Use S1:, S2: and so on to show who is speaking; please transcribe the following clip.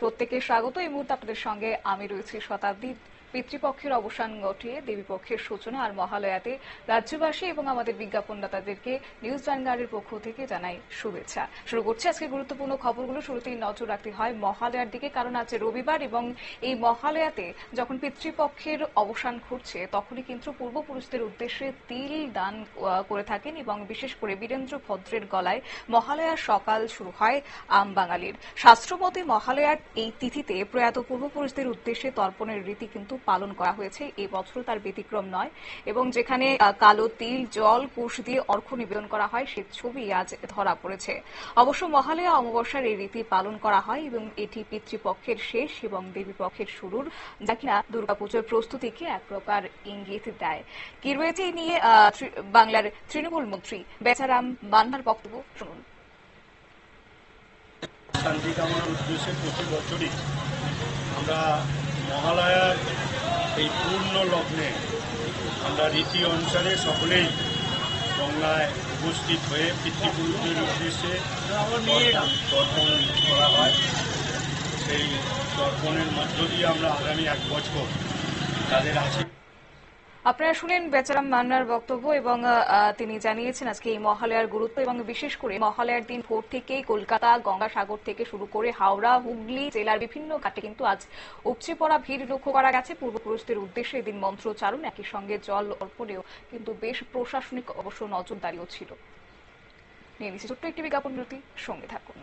S1: প্রত্যেকে স্বাগত। এই মুহূর্তে আপনাদের সঙ্গে আমি রয়েছি শতাব্দী পিতৃপক্ষের অবসান ঘটিয়ে দেবীপক্ষের সূচনা আর মহালয়াতে রাজ্যবাসী এবং আমাদের বিজ্ঞাপনদাতাদেরকে নিউজ ভ্যানগার্ডের পক্ষ থেকে জানাই শুভেচ্ছা। শুরু করছি আজকে গুরুত্বপূর্ণ খবরগুলো। শুরুতেই নজর রাখতে হয় মহালয়ার দিকে, কারণ আছে রবিবার এবং এই মহালয়াতে যখন পিতৃপক্ষের অবসান ঘটছে, তখনই কিন্তু পূর্বপুরুষদের উদ্দেশ্যে তিল দান করে থাকেন এবং বিশেষ করে বীরেন্দ্র ভদ্রের গলায় মহালয়ার সকাল শুরু হয় আম বাঙালির শাস্ত্রমতে মহালয়ার এই তিথিতে প্রয়াত পূর্বপুরুষদের উদ্দেশ্যে তর্পণের রীতি কিন্তু পালন করা হয়েছে। এই তার ব্যতিক্রম নয়। এবং যেখানে কালো তিল, জল, কুশ দিয়ে অর্ঘ্য নিবেদন করা হয়, সে ছবি আজ ধরা পড়েছে। অবশ্য মহালয়া অমাবস্যার এই রীতি পালন করা হয় এবং এটি পিতৃপক্ষের শেষ এবং দেবীপক্ষের শুরুর, যা কিনা দুর্গাপুজোর প্রস্তুতিকে এক প্রকার ইঙ্গিত দেয়। কি রয়েছে নিয়ে বাংলার তৃণমূল মন্ত্রী বেচারাম বান্নার বক্তব্য শুনুন।
S2: শান্তি কামনার উদ্দেশ্যে প্রতি বছরই আমরা মহালয়ার এই পূর্ণ লগ্নে আমরা রীতি অনুসারে সকলেই গঙ্গায় উপস্থিত হয়ে পিতৃপুরুষদের উদ্দেশ্যে তর্পণ করা হয়। সেই তর্পণের মধ্য দিয়ে আমরা আগামী এক বছর তাদের আছে
S1: আপনারা শুনেন বেচারাম মান্নার বক্তব্য এবং তিনি জানিয়েছেন আজকে এই মহালয়ার গুরুত্ব এবং বিশেষ করে মহালয়ার দিন ভোর থেকেই কলকাতা, গঙ্গাসাগর থেকে শুরু করে হাওড়া, হুগলি জেলার বিভিন্ন ঘাটে কিন্তু আজ উপচে পড়া ভিড় লক্ষ্য করা গেছে। পূর্বপুরুষদের উদ্দেশ্যে এদিন মন্ত্রোচ্চারণ, একই সঙ্গে জল অর্পণেও কিন্তু বেশ প্রশাসনিক অবশ্য নজরদারিও ছিল। নিয়ে নিচ্ছি ছোট্ট একটি বিজ্ঞাপন বিরতি, সঙ্গে থাকুন।